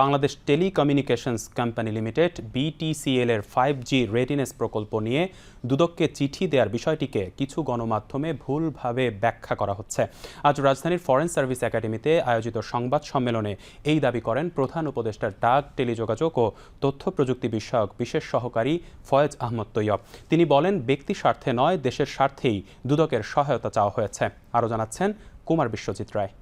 Bangladesh telecommunications company limited BTCL এর five G readiness প্রকল্প নিয়ে দুদককে চিঠি দেওয়ার বিষয়টিকে কিছু গণমাধ্যমে ভুলভাবে ব্যাখ্যা করা হচ্ছে। আজ রাজধানীর ফরেন সার্ভিস একাডেমিতে আয়োজিত সংবাদ সম্মেলনে এই দাবি করেন প্রধান উপদেষ্টার ডাক, টেলিযোগাযোগ ও তথ্য প্রযুক্তি বিষয়ক বিশেষ সহকারী ফয়েজ আহমদ তৈয়ব। তিনি বলেন, ব্যক্তি স্বার্থে নয়, দেশের স্বার্থেই দুদকের সহায়তা চাওয়া হয়েছে। আরও জানাচ্ছেন কুমার বিশ্বজিৎ রায়।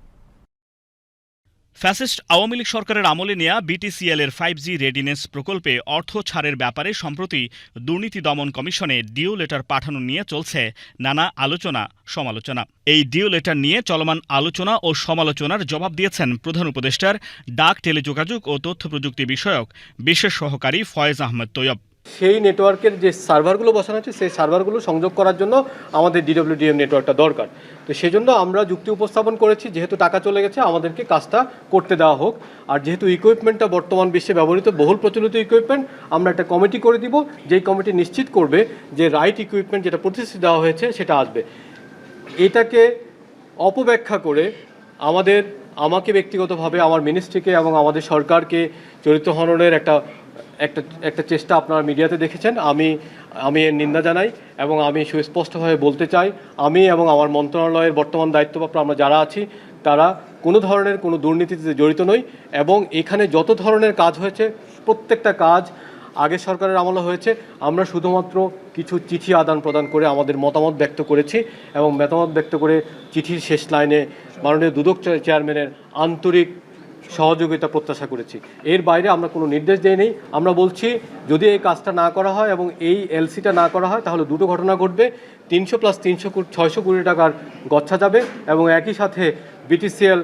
ফ্যাসিস্ট আওয়ামী লীগ সরকারের আমলে নেয়া বিটিসিএল এর ফাইভ জি রেডিনেস প্রকল্পে অর্থ ছাড়ের ব্যাপারে সম্প্রতি দুর্নীতি দমন কমিশনে ডিও লেটার পাঠানো নিয়ে চলছে নানা আলোচনা, সমালোচনা। এই ডিও লেটার নিয়ে চলমান আলোচনা ও সমালোচনার জবাব দিয়েছেন প্রধান উপদেষ্টার ডাক টেলিযোগাযোগ ও তথ্য প্রযুক্তি বিষয়ক বিশেষ সহকারী ফয়েজ আহমেদ তৈয়ব। সেই নেটওয়ার্কের যে সার্ভারগুলো বসানো আছে সেই সার্ভারগুলো সংযোগ করার জন্য আমাদের ডিডব্লিউডিএম নেটওয়ার্কটা দরকার। তো সেজন্য আমরা যুক্তি উপস্থাপন করেছি, যেহেতু টাকা চলে গেছে, আমাদেরকে কাজটা করতে দেওয়া হোক। আর যেহেতু ইকুইপমেন্টটা বর্তমান বিশ্বে ব্যবহৃত, বহুল প্রচলিত ইকুইপমেন্ট আমরা একটা কমিটি করে দিব। যেই কমিটি নিশ্চিত করবে যে রাইট ইকুইপমেন্ট যেটা প্রতিশ্রুতি দেওয়া হয়েছে, সেটা আসবে। এটাকে অপব্যাখ্যা করে আমাদের, আমাকে ব্যক্তিগতভাবে, আমার মিনিস্ট্রিকে এবং আমাদের সরকারকে চরিত্র হননের একটা একটা একটা চেষ্টা আপনারা মিডিয়াতে দেখেছেন। আমি আমি এর নিন্দা জানাই এবং আমি সুস্পষ্টভাবে বলতে চাই, আমি এবং আমার মন্ত্রণালয়ের বর্তমান দায়িত্বপ্রাপ্ত আমরা যারা আছি, তারা কোনো ধরনের কোনো দুর্নীতিতে জড়িত নই এবং এখানে যত ধরনের কাজ হয়েছে, প্রত্যেকটা কাজ আগের সরকারের আমলে হয়েছে। আমরা শুধুমাত্র কিছু চিঠি আদান প্রদান করে আমাদের মতামত ব্যক্ত করেছি এবং মতামত ব্যক্ত করে চিঠির শেষ লাইনে মাননীয় দুদক চেয়ারম্যানের আন্তরিক সহযোগিতা প্রত্যাশা করেছি। এর বাইরে আমরা কোনো নির্দেশ দেইনি আমরা বলছি, যদি এই কাজটা না করা হয় এবং এই এলসিটা না করা হয়, তাহলে দুটো ঘটনা ঘটবে। তিনশো প্লাস তিনশো ছয়শো কোটি টাকার গচ্ছা যাবে এবং একই সাথে বিটিসিএল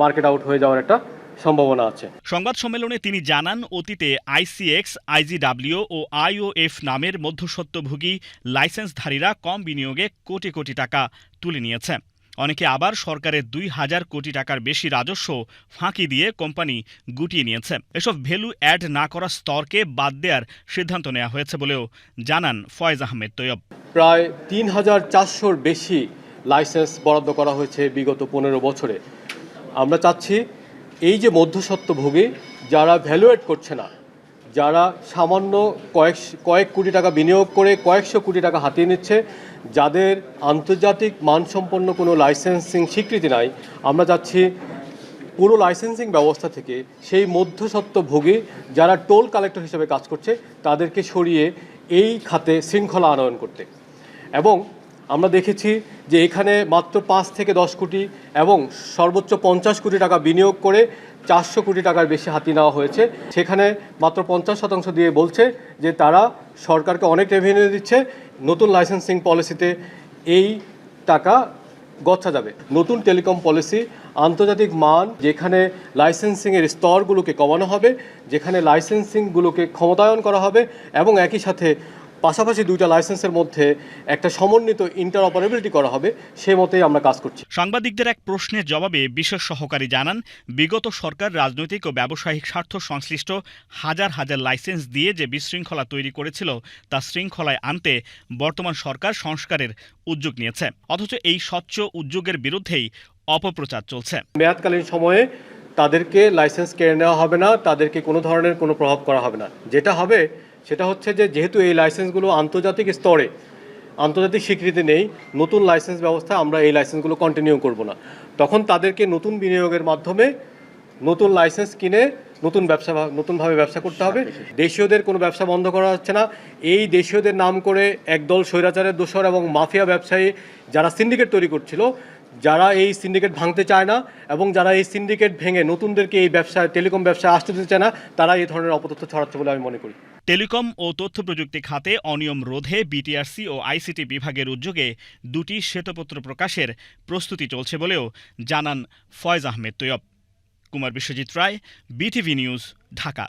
মার্কেট আউট হয়ে যাওয়ার একটা সম্ভাবনা আছে। সংবাদ সম্মেলনে তিনি জানান, অতীতে আইসিএক্স আইজিডাব্লিউ ও আইওএফ নামের মধ্যস্বত্বভোগী লাইসেন্সধারীরা কম বিনিয়োগে কোটি কোটি টাকা তুলে নিয়েছে। অনেকে আবার সরকারের দুই হাজার কোটি টাকার বেশি রাজস্ব ফাঁকি দিয়ে কোম্পানি গুটিয়ে নিয়েছে। এসব ভ্যালু অ্যাড না করা স্তরকে বাদ দেওয়ার সিদ্ধান্ত নেওয়া হয়েছে বলেও জানান ফয়েজ আহমেদ তৈয়ব। প্রায় তিন হাজার চারশোর বেশি লাইসেন্স বরাদ্দ করা হয়েছে বিগত পনেরো বছরে। আমরা চাচ্ছি এই যে মধ্যস্বত্বভোগী, যারা ভ্যালুয়েট করছে না যারা সামান্য কয়েক কয়েক কোটি টাকা বিনিয়োগ করে কয়েকশো কোটি টাকা হাতিয়ে নিচ্ছে, যাদের আন্তর্জাতিক মানসম্পন্ন কোনো লাইসেন্সিং স্বীকৃতি নাই, আমরা চাচ্ছি পুরো লাইসেন্সিং ব্যবস্থা থেকে সেই মধ্যস্বত্বভোগী যারা টোল কালেক্টর হিসেবে কাজ করছে, তাদেরকে সরিয়ে এই খাতে শৃঙ্খলা আনয়ন করতে। এবং আমরা দেখেছি যে এখানে মাত্র পাঁচ থেকে দশ কোটি এবং সর্বোচ্চ পঞ্চাশ কোটি টাকা বিনিয়োগ করে চারশো কোটি টাকার বেশি হাতি নেওয়া হয়েছে। সেখানে মাত্র পঞ্চাশ শতাংশ দিয়ে বলছে যে তারা সরকারকে অনেক রেভিনিউ দিচ্ছে, নতুন লাইসেন্সিং পলিসিতে এই টাকা গচ্ছা যাবে। নতুন টেলিকম পলিসি আন্তর্জাতিক মান, যেখানে লাইসেন্সিংয়ের স্তরগুলোকে কমানো হবে, যেখানে লাইসেন্সিংগুলোকে ক্ষমতায়ন করা হবে এবং একই সাথে পাশাপাশি দুইটা লাইসেন্সের মধ্যে একটা সমন্বিত ইন্টার অপারেবিলিটি করা হবে সে মতেই আমরা কাজ করছি। সাংবাদিকদের এক প্রশ্নের জবাবে বিশেষ সহকারী জানান বিগত সরকার রাজনৈতিক ও ব্যবসায়িক স্বার্থ সংশ্লিষ্ট হাজার হাজার লাইসেন্স দিয়ে যে বিশৃঙ্খলা তৈরি করেছিল তা শৃঙ্খলায় আনতে বর্তমান সরকার সংস্কারের উদ্যোগ নিয়েছে। অথচ এই স্বচ্ছ উদ্যোগের বিরুদ্ধেই অপপ্রচার চলছে। মেয়াদকালীন সময়ে তাদেরকে লাইসেন্স কেড়ে নেওয়া হবে না তাদেরকে কোনো ধরনের কোনো প্রভাব করা হবে না। যেটা হবে সেটা হচ্ছে যে যেহেতু এই লাইসেন্সগুলো আন্তর্জাতিক স্তরে আন্তর্জাতিক স্বীকৃতি নেই নতুন লাইসেন্স ব্যবস্থা আমরা এই লাইসেন্সগুলো কন্টিনিউ করব না। তখন তাদেরকে নতুন বিনিয়োগের মাধ্যমে নতুন লাইসেন্স কিনে নতুন ব্যবসা নতুনভাবে ব্যবসা করতে হবে। দেশীয়দের কোনো ব্যবসা বন্ধ করা হচ্ছে না। এই দেশীয়দের নাম করে একদল স্বৈরাচারের দোষর এবং মাফিয়া ব্যবসায়ী যারা সিন্ডিকেট তৈরি করছিল যারা এই সিন্ডিকেট ভাঙতে চায় না এবং যারা এই সিন্ডিকেট ভেঙে নতুনদেরকে এই ব্যবসায় টেলিকম ব্যবসায় আসতে দিতে চায় না, তারা এই ধরনের অপতথ্য ছড়াচ্ছে বলে আমি মনে করি। টেলিকম ও তথ্য প্রযুক্তি খাতে অনিয়ম রোধে বিটিআরসি ও আইসিটি বিভাগের উদ্যোগে দুটি শ্বেতপত্র প্রকাশের প্রস্তুতি চলছে বলেও জানান Foyez Ahmed Taiyab. Kumar Biswajit Roy, BTV news, Dhaka.